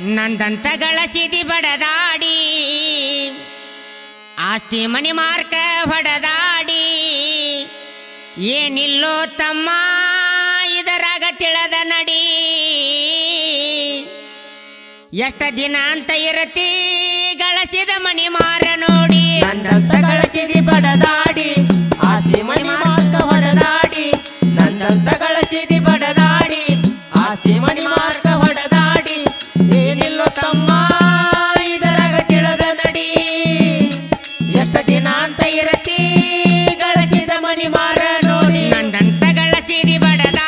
ನಂದಂತಗಳ ಸಿದಿ ಬಡದಾಡಿ. ಆಸ್ತಿ ಮನಿ ಮಾರ್ಕ ಹೊಡೆದಾಡಿ. ಏನಿಲ್ಲೋ ತಮ್ಮ, ಇದರಾಗ ತಿಳದ ನಡಿ. ಎಷ್ಟ ದಿನ ಅಂತ ಇರತಿ ಗಳಸಿದ ಮನಿ ಮಾರ ನೋಡಿ. ನಂದಂತ ಗಳಸಿದಿ ಬಡದಾಡಿ, ಆಸ್ತಿ ಮನಿ ಮಾರ್ಕ ಹೊಡೆದಾಡಿ. ನಂದಂತ ಗಳಸಿದ ಅಂತ ಇರತಿ ಗಳಿಸಿದ ಮಣಿಮಾರ ನೋಡಿ. ನಂದಂತ ಗಳಿಸಿರಿ ಬಡದ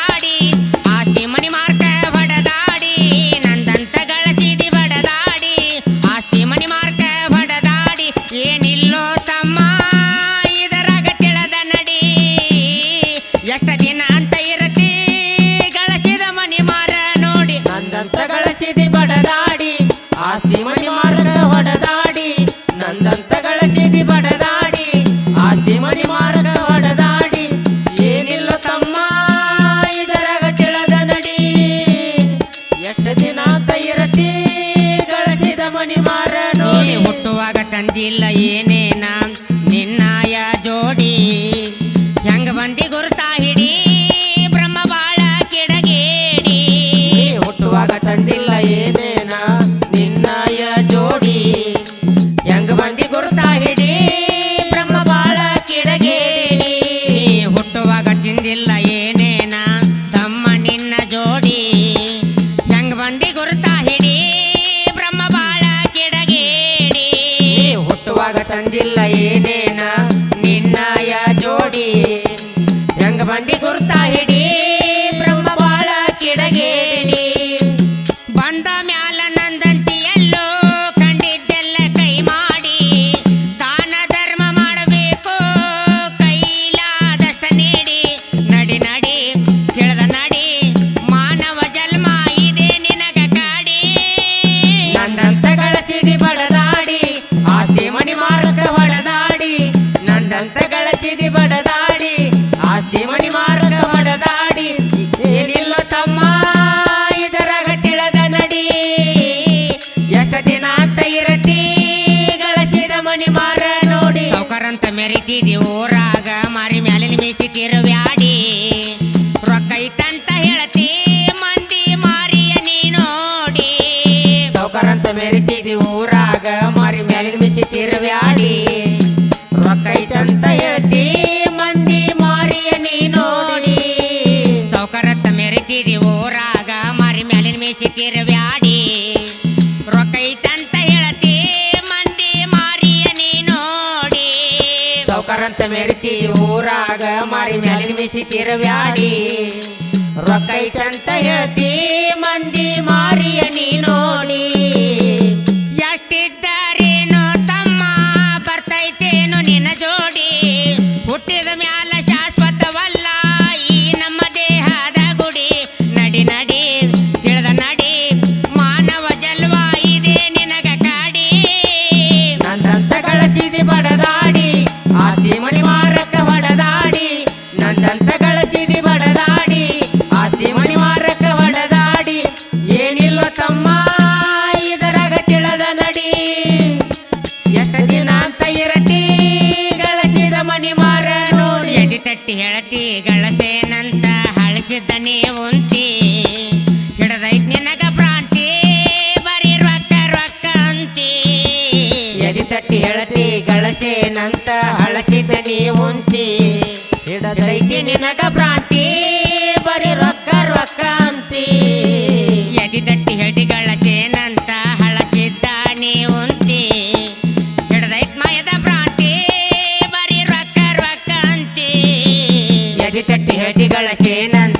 ತಂದಿಲ್ಲ ಏನೇನ? ನಿನ್ನಾಯ ಜೋಡಿ. ಹೆಂಗ ಬಂದಿ ಗುರುತಾ ಹಿಡಿ? ಬ್ರಹ್ಮ ಬಾಳ ಕೆಡಗೇಡಿ. ಹುಟ್ಟುವಾಗ ತಂದಿಲ್ಲ ಏನೇ radio ಸೌಕರಂತ ಮೆರಿತಿ ಊರಾಗ ಮಾರಿ ಮ್ಯಾಲಿನ ಮಿಸಿ ತಿರವ್ಯಾಡಿ. ರೊಕ್ಕ ಐತಂತ ಹೇಳ್ತಿ ಮಂದಿ ಮಾರಿಯ ನೀ ನೋಡಿ. ಅಂತ ಇರತಿ, ಗಳಸಿದ ಮನಿ ಮಾರ ನೋಡಿ. ಎಡಿ ತಟ್ಟಿ ಹೇಳತಿ, ಗಳಸೇನಂತ ಹಳಸಿದ್ದ ನೀವುಂತಿ ಹಿಡದೈತ್ ನಿನಗ ಪ್ರಾಂತಿ ಬರೀ ರೊಕ್ಕ ರೊಕ್ಕ ಅಂತಿ. ಎಡಿ ತಟ್ಟಿ ಹೇಳತಿ, ಗಳಸೇನಂತ ನೀ ಉಂತಿ. ಹಿಡದೈತಿ ನಿನಗ ಪ್ರಾಂತಿ ಬಳಸೇನಂದ